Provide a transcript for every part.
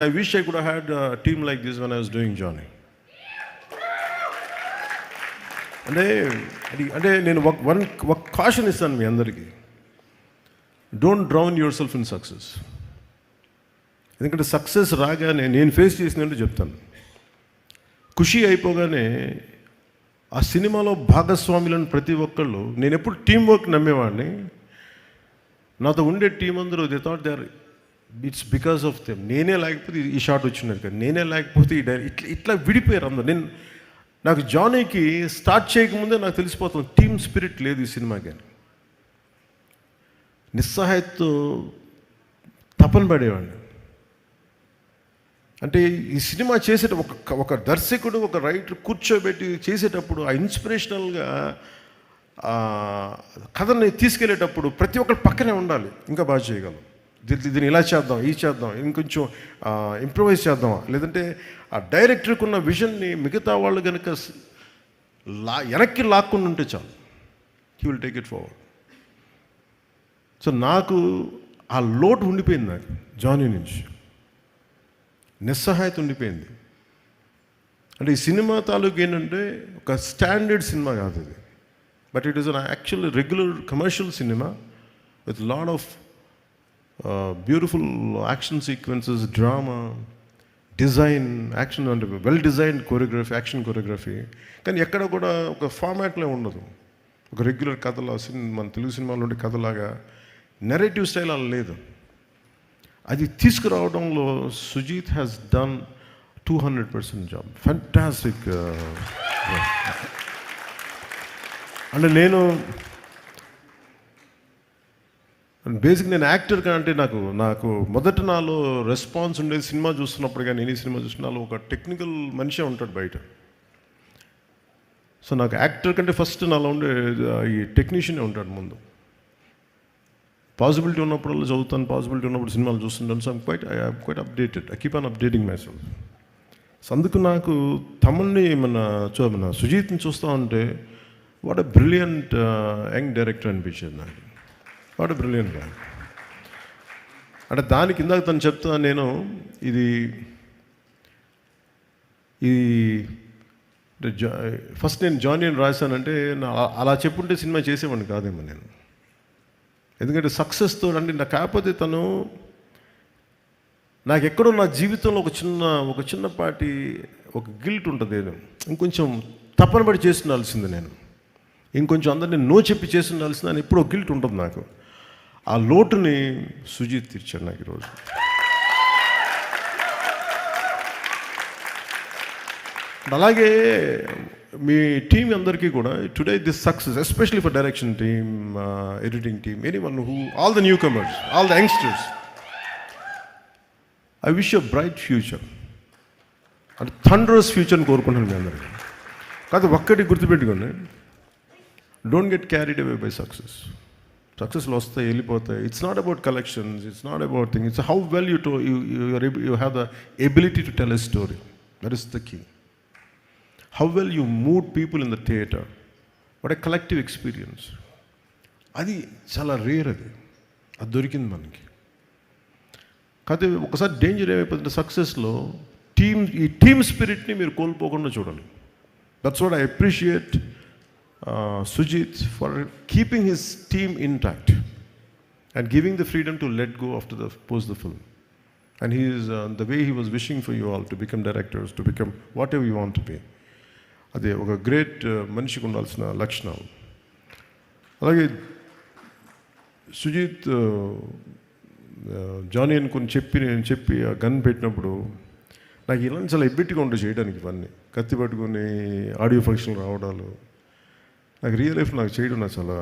I wish I could have had a team like this when I was doing Johnny. అంటే అది అంటే నేను ఒక వన్ ఒక కాషన్ ఇస్తాను మీ అందరికీ. Don't drown yourself in success ఎందుకంటే సక్సెస్ రాగానే నేను ఫేస్ చేసినట్టు చెప్తాను. ఖుషి అయిపోగానే ఆ సినిమాలో భాగస్వాములను ప్రతి ఒక్కళ్ళు నేను ఎప్పుడు టీం వర్క్ నమ్మేవాడిని. నాతో ఉండే టీం అందరూ they thought they are it's because of them నేనే లేకపోతే ఈ షాట్ వచ్చినది కదా. నేనే లేకపోతే ఈ డైరీ ఇట్లా ఇట్లా విడిపోయారు అందరు. నేను నాకు జానీకి స్టార్ట్ చేయకముందే నాకు తెలిసిపోతుంది టీమ్ స్పిరిట్ లేదు ఈ సినిమాకి కానీ. నిస్సహాయతతో తపన పడేవాడిని. అంటే ఈ సినిమా చేసేట ఒక ఒక దర్శకుడు ఒక రైటర్ కూర్చోబెట్టి చేసేటప్పుడు ఆ ఇన్స్పిరేషనల్గా కథని తీసుకెళ్ళేటప్పుడు ప్రతి ఒక్కరు పక్కనే ఉండాలి. ఇంకా బాగా చేయగలం. దీన్ని దీన్ని ఇలా చేద్దాం ఈ చేద్దాం ఇంకొంచెం ఇంప్రూవైజ్ చేద్దాం లేదంటే ఆ డైరెక్టర్కి ఉన్న విజన్ని మిగతా వాళ్ళు కనుక లా వెనక్కి లాక్కుండా ఉంటే చాలు. He will take it forward so నాకు ఆ లోటు ఉండిపోయింది నాకు జానీ నుంచి. నిస్సహాయత ఉండిపోయింది. అంటే ఈ సినిమా తాలూకు ఏంటంటే ఒక స్టాండర్డ్ సినిమా కాదు ఇది. But it is an actual regular commercial cinema with lot of beautiful action sequences drama design action అంటే well designed choreography action choreography కానీ ఎక్కడ కూడా ఒక ఫార్మాట్లో ఉండదు. ఒక రెగ్యులర్ కథలా సినిమా మన తెలుగు సినిమాలో ఉండే కథలాగా నెరేటివ్ స్టైల్ అలా లేదు. అది తీసుకురావడంలో Sujeeth has done two hundred percent job fantastic అంటే నేను బేసిక్ నేను యాక్టర్ అంటే నాకు నాకు మొదట నాలో రెస్పాన్స్ ఉండేది సినిమా చూస్తున్నప్పుడు కానీ ఎనీ సినిమా చూస్తున్నా ఒక టెక్నికల్ మనిషే ఉంటాడు బయట. సో నాకు యాక్టర్ కంటే ఫస్ట్ నాలో ఉండే ఈ టెక్నీషియనే ఉంటాడు ముందు. పాసిబిలిటీ ఉన్నప్పుడు చదువుతాను పాసిబిలిటీ ఉన్నప్పుడు సినిమాలు చూస్తుంటాను. So quite I quite updated I keep on updating myself so అందుకు నాకు తమన్ని మన చూ మన సుజీత్ని చూస్తూ ఉంటే what a brilliant young director అనిపించింది నాకు. వాడు ఎ బ్రిలియంట్గా. అంటే దానికి ఇందాక తను చెప్తా నేను ఇది ఈ ఫస్ట్ నేను జానీ అని రాశానంటే నా అలా చెప్పుంటే సినిమా చేసేవాడిని కాదేమో నేను. ఎందుకంటే సక్సెస్తో అంటే నాకు కాకపోతే తను నాకు ఎక్కడో నా జీవితంలో ఒక చిన్న ఒక చిన్నపాటి ఒక గిల్ట్ ఉంటుంది ఇంకొంచెం తప్పనబడి చేస్తుండాల్సింది నేను. ఇంకొంచెం అందరినీ నో చెప్పి చేస్తుండాల్సింది అని ఎప్పుడో గిల్ట్ ఉంటుంది నాకు. ఆ లోటుని సుజీత్ తీర్చాడు నాకు ఈరోజు. అలాగే మీ టీం అందరికీ కూడా today this success especially for direction team editing team anyone who all the newcomers all the youngsters I wish a bright future అంటే థండ్రస్ ఫ్యూచర్ని కోరుకుంటున్నాను మీ అందరికీ. కాదు ఒక్కటి గుర్తుపెట్టుకోండి don't get carried away by success సక్సెస్లు వస్తాయి వెళ్ళిపోతాయి it's not about collections it's not about thing it's how well you to you you have the ability to tell a story that is the key how well you mood people in the theatre what a collective experience అది చాలా rare అది. అది దొరికింది మనకి. కాకపోతే ఒకసారి danger ఏమైపోతుంది సక్సెస్లో team ఈ టీమ్ స్పిరిట్ని మీరు కోల్పోకుండా చూడాలి that's what I appreciate Sujith for keeping his team intact and giving the freedom to let go after the post the film and he is the way he was wishing for you all to become directors to become whatever you want to be అదే ఒక great uh, మనిషికి ఉండాల్సిన లక్షణం. అలాగే Sujith uh, uh, Johnny అని కొన్ని చెప్పి నేను చెప్పి ఆ గన్ పెట్టినప్పుడు నాకు ఇలా చాలా ఎబ్బెట్టిగా ఉంటుంది చేయడానికి ఇవన్నీ. కత్తి పట్టుకొని ఆడియో ఫంక్షన్ రావడాలు. నాకు రియల్ లైఫ్ నాకు చేయడం నాకు చాలా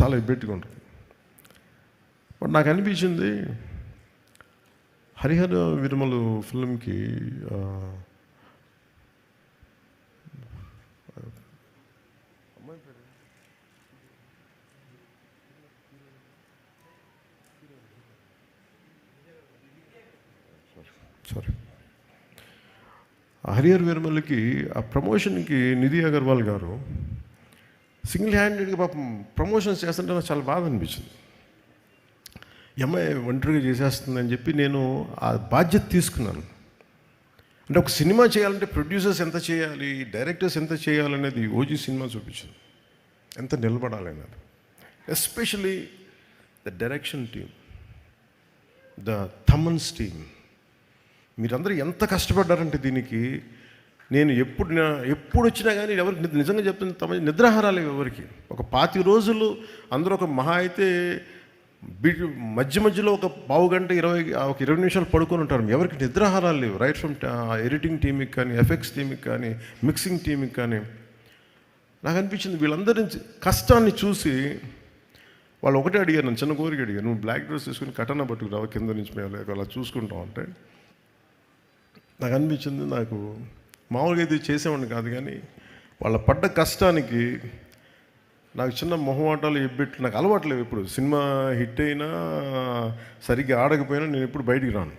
చాలా ఎబ్బెట్టిగా ఉంటుంది. బట్ నాకు అనిపించింది హరిహర విరమలు ఫిల్మ్కి సారీ హరిహర్ వీరమల్లికి ఆ ప్రమోషన్కి నిధి అగర్వాల్ గారు సింగిల్ హ్యాండెడ్గా పాపం ప్రమోషన్స్ చేస్తుంటే నాకు చాలా బాధ అనిపించింది. ఎంఐ అమ్మాయి ఒంటరిగా చేసేస్తుందని చెప్పి నేను ఆ బాధ్యత తీసుకున్నాను. అంటే ఒక సినిమా చేయాలంటే ప్రొడ్యూసర్స్ ఎంత చేయాలి డైరెక్టర్స్ ఎంత చేయాలనేది ఓజీ సినిమా చూపించింది. ఎంత నిలబడాలి అన్నది especially the direction team the Thaman's team మీరందరూ ఎంత కష్టపడ్డారంటే దీనికి నేను ఎప్పుడు ఎప్పుడు వచ్చినా కానీ ఎవరికి నిజంగా చెప్తున్న తమ నిద్రాహారాలు ఎవరికి. ఒక పాతి రోజులు అందరూ ఒక మహా అయితే బి మధ్య మధ్యలో ఒక పావు గంట ఇరవై ఒక ఇరవై నిమిషాలు పడుకొని ఉంటారు. ఎవరికి నిద్రాహారాలు లేవు. రైట్ ఫ్రమ్ ఎడిటింగ్ టీమ్కి కానీ ఎఫెక్ట్స్ టీమ్కి కానీ మిక్సింగ్ టీమ్కి కానీ. నాకు అనిపించింది వీళ్ళందరి కష్టాన్ని చూసి వాళ్ళు ఒకటే అడిగారు నన్ను చిన్న కోరిక అడిగారు. నువ్వు బ్లాక్ డ్రెస్ తీసుకుని కటన పట్టుకురావు కింద నుంచి మేము అలా చూసుకుంటాం అంటే. నాకు అనిపించింది నాకు మామూలుగా ఇది చేసేవాడిని కాదు కానీ వాళ్ళ పడ్డ కష్టానికి నాకు చిన్న మొహమాటాలు ఎబ్బెట్లు నాకు అలవాట్లేవు ఇప్పుడు సినిమా హిట్ అయినా సరిగ్గా ఆడకపోయినా నేను ఎప్పుడు బయటికి రాను.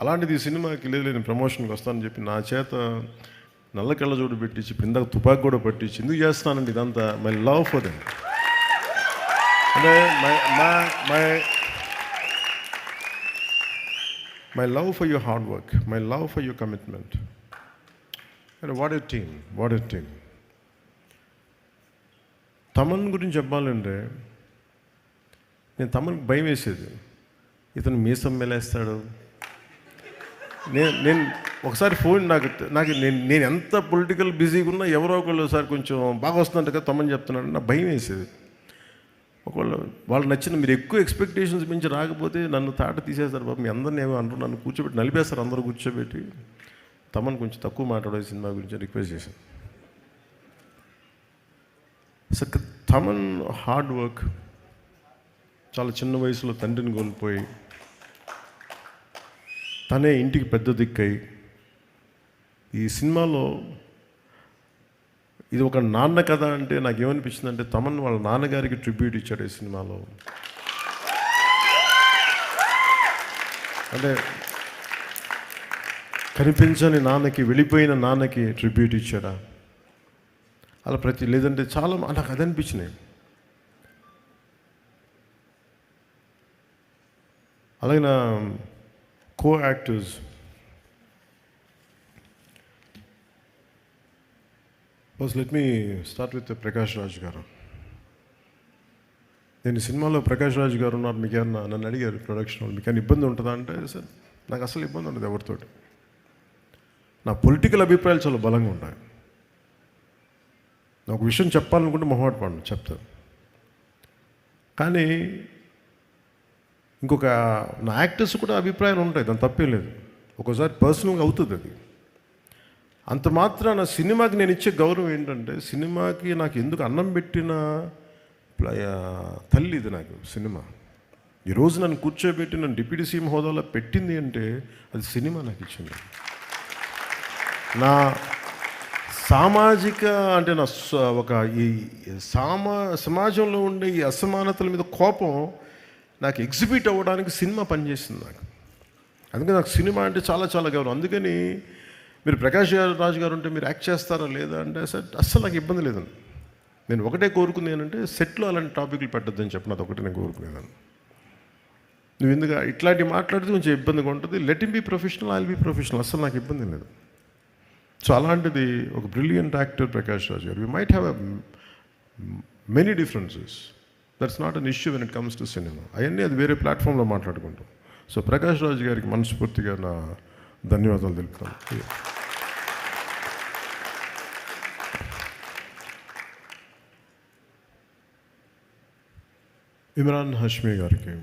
అలాంటిది ఈ సినిమాకి లేదు నేను ప్రమోషన్కి వస్తానని చెప్పి నా చేత నల్ల కళ్ళజోడు పెట్టించి ఇప్పుడు తుపాకు కూడా పట్టించి ఎందుకు చేస్తానండి ఇదంతా? My love for them. అంటే my my my my love for your hard work my love for your commitment. What a team what a team Thaman గురించి చెప్పాలంటే నేను తమన్కి భయం వేసేది. ఇతను మీసం మెలేస్తాడు నేను నేను ఒకసారి ఫోన్ నాకు నాకు నేను నేను ఎంత పొలిటికల్ బిజీగా ఉన్నా ఎవరో ఒకళ్ళు ఒకసారి కొంచెం బాగా వస్తుందంట కదా తమని చెప్తున్నాడు నా భయం వేసేది. ఒకవేళ వాళ్ళు నచ్చిన మీరు ఎక్కువ ఎక్స్పెక్టేషన్స్ మించి రాకపోతే నన్ను తాట తీసేస్తారు బాబు మీ అందరిని ఏమో అంటారు నన్ను కూర్చోబెట్టి నలిపేస్తారు అందరూ కూర్చోబెట్టి. తమను కొంచెం తక్కువ మాట్లాడే సినిమా గురించి రిక్వెస్ట్ చేశాను. సో తమన్ హార్డ్ వర్క్ చాలా చిన్న వయసులో తండ్రిని కోల్పోయి తనే ఇంటికి పెద్ద దిక్కై ఈ సినిమాలో ఇది ఒక నాన్న కథ అంటే నాకు ఏమనిపించిందంటే తమన్ వాళ్ళ నాన్నగారికి ట్రిబ్యూట్ ఇచ్చాడు ఈ సినిమాలో. అంటే కనిపించని నాన్నకి వెళ్ళిపోయిన నాన్నకి ట్రిబ్యూట్ ఇచ్చాడా? అలా ప్రతి లేదంటే చాలా నాకు అది అనిపించినాయి. అలాగే నా co actors first let me start with Prakash Raj garu. నేను సినిమాలో ప్రకాష్ రాజ్ గారు ఉన్నారు మీకు ఏమన్నా నన్ను అడిగారు ప్రొడక్షన్ వాళ్ళు మీకు ఏమైనా ఇబ్బంది ఉంటుందా అంటే సార్ నాకు అసలు ఇబ్బంది ఉండదు ఎవరితోటి. నా పొలిటికల్ అభిప్రాయాలు చాలా బలంగా ఉన్నాయి నాకు ఒక విషయం చెప్పాలనుకుంటే మొహమాట పడను చెప్తాను కానీ ఇంకొక నా యాక్టర్స్ కూడా అభిప్రాయాలు ఉంటాయి దాని తప్పేం లేదు. ఒక్కోసారి పర్సనల్గా అవుతుంది అది. అంత మాత్రాన సినిమాకి నేను ఇచ్చే గౌరవం ఏంటంటే సినిమాకి నాకు ఎందుకు అన్నం పెట్టిన తల్లి ఇది నాకు సినిమా. ఈరోజు నన్ను కూర్చోబెట్టి నన్ను డిప్యూటీ సీఎం హోదాలో పెట్టింది అంటే అది సినిమా నాకు ఇచ్చింది. నా సామాజిక అంటే నా ఒక ఈ సామా సమాజంలో ఉండే ఈ అసమానతల మీద కోపం నాకు ఎగ్జిబిట్ అవ్వడానికి సినిమా పనిచేసింది నాకు. అందుకే నాకు సినిమా అంటే చాలా చాలా గౌరవం. అందుకని మీరు ప్రకాష్ గారు రాజు గారు ఉంటే మీరు యాక్ట్ చేస్తారా లేదా అంటే సార్ అస్సలు నాకు ఇబ్బంది లేదండి నేను ఒకటే కోరుకుంది ఏంటంటే సెట్లో అలాంటి టాపిక్లు పెట్టద్దని చెప్పిన అది ఒకటి నేను కోరుకునేదాన్ని. నువ్వు ఎందుకు ఇట్లాంటి మాట్లాడితే కొంచెం ఇబ్బందిగా ఉంటుంది. Let him be professional I'll be professional అస్సలు నాకు ఇబ్బంది లేదు. సో అలాంటిది ఒక brilliant actor Prakash Raj garu. We might have many differences that's not an issue when it comes to cinema అవన్నీ అది వేరే ప్లాట్ఫామ్లో మాట్లాడుకుంటాం. సో ప్రకాష్ రాజ్ గారికి మనస్ఫూర్తిగా నా ధన్యవాదాలు తెలుపుతాను. ఇమ్రాన్ హష్మీ గారికి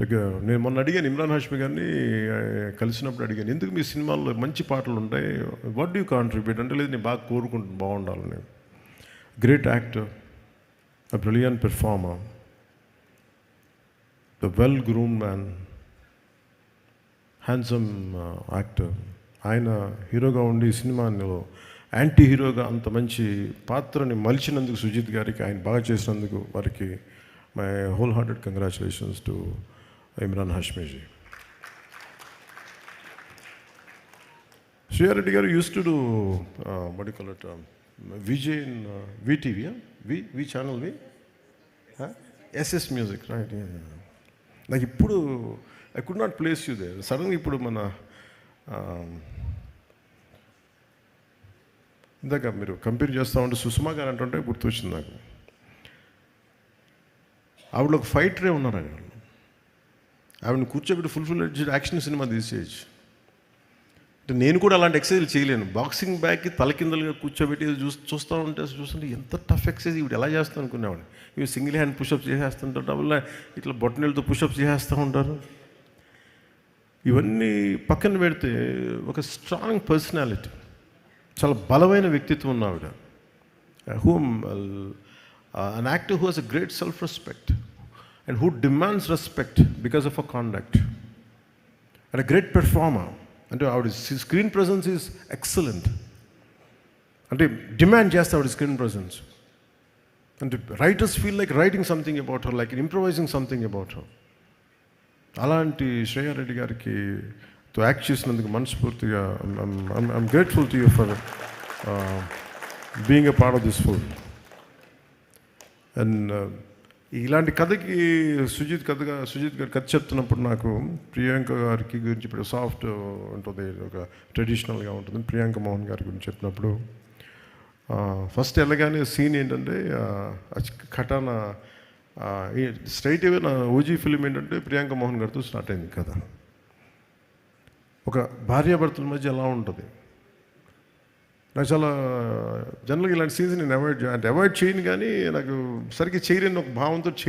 నేను మొన్న అడిగాను ఇమ్రాన్ హాష్మి గారిని కలిసినప్పుడు అడిగాను ఎందుకు మీ సినిమాల్లో మంచి పాటలు ఉంటాయి? వాట్ డూ కాంట్రిబ్యూట్ అంటే లేదు నేను బాగా కోరుకుంటున్నాను బాగుండాలని great actor a brilliant performer the well groomed man handsome actor ఆయన హీరోగా ఉండి సినిమాలో యాంటీ హీరోగా అంత మంచి పాత్రని మలిచినందుకు సుజిత్ గారికి ఆయన బాగా చేసినందుకు వారికి my whole hearted congratulations to Imran హష్మీజీ. Shriya Reddy గారు use to do వడ్ Vijay in VTV we we channel we SS music right నాకు ఇప్పుడు I could not place you they సడన్గా ఇప్పుడు మన um, ఇందాక మీరు కంపేర్ చేస్తూ ఉంటే సుష్మా గారు అంటుంటే గుర్తొచ్చింది నాకు. ఆవిడ ఒక ఫైటరే ఉన్నారు అక్కడ ఆవిడని కూర్చోబెట్టి ఫుల్ ఫుల్ యాక్షన్ సినిమా తీసేయచ్చు. అంటే నేను కూడా అలాంటి ఎక్సర్సైజ్ చేయలేను. బాక్సింగ్ బ్యాగ్కి తలకిందలుగా కూర్చోబెట్టి చూ చూసి చూస్తూ ఉంటే చూస్తుంటే ఎంత టఫ్ ఎక్సర్సైజ్ ఇవి ఎలా చేస్తాను అనుకునేవాడిని ఇవి సింగిల్ హ్యాండ్ పుషప్స్ చేసేస్తుంటారు డబుల్ ఇట్లా బొట్టనీళ్ళతో పుషప్స్ చేసేస్తూ ఉంటారు. ఇవన్నీ పక్కన పెడితే ఒక స్ట్రాంగ్ పర్సనాలిటీ చాలా బలమైన వ్యక్తిత్వం ఉన్న ఆవిడ. Whom an active who Hess a great self respect and who demands respect because of a conduct and a great performer అంటే ఆవిడ స్క్రీన్ ప్రజెన్స్ ఈజ్ ఎక్సలెంట్ అంటే డిమాండ్ చేస్తే ఆవిడ స్క్రీన్ ప్రజెన్స్ అంటే writers feel like writing something about her like ఇంప్రవైజింగ్ something about her అలాంటి శ్రేయారెడ్డి గారికి తో act చేసినందుకు మనస్ఫూర్తిగా I'm grateful to you for being a part of this full and ఇలాంటి కథకి సుజిత్ కథగా సుజిత్ గారు కథ చెప్తున్నప్పుడు నాకు ప్రియాంక గారికి గురించి ఇప్పుడు సాఫ్ట్ ఉంటుంది ఒక ట్రెడిషనల్గా ఉంటుంది. ప్రియాంక మోహన్ గారి గురించి చెప్పినప్పుడు ఫస్ట్ వెళ్ళగానే సీన్ ఏంటంటే కటాన స్ట్రైట్ అవే నా ఓజీ ఫిలిం ఏంటంటే ప్రియాంక మోహన్ గారితో స్టార్ట్ అయింది కథ. ఒక భార్యాభర్తల మధ్య ఎలా ఉంటుంది? నాకు చాలా జనరల్గా ఇలాంటి సీజన్ నేను అవాయిడ్ అంటే అవాయిడ్ చేయను కానీ నాకు సరిగ్గా చేయలేని ఒక భావంతో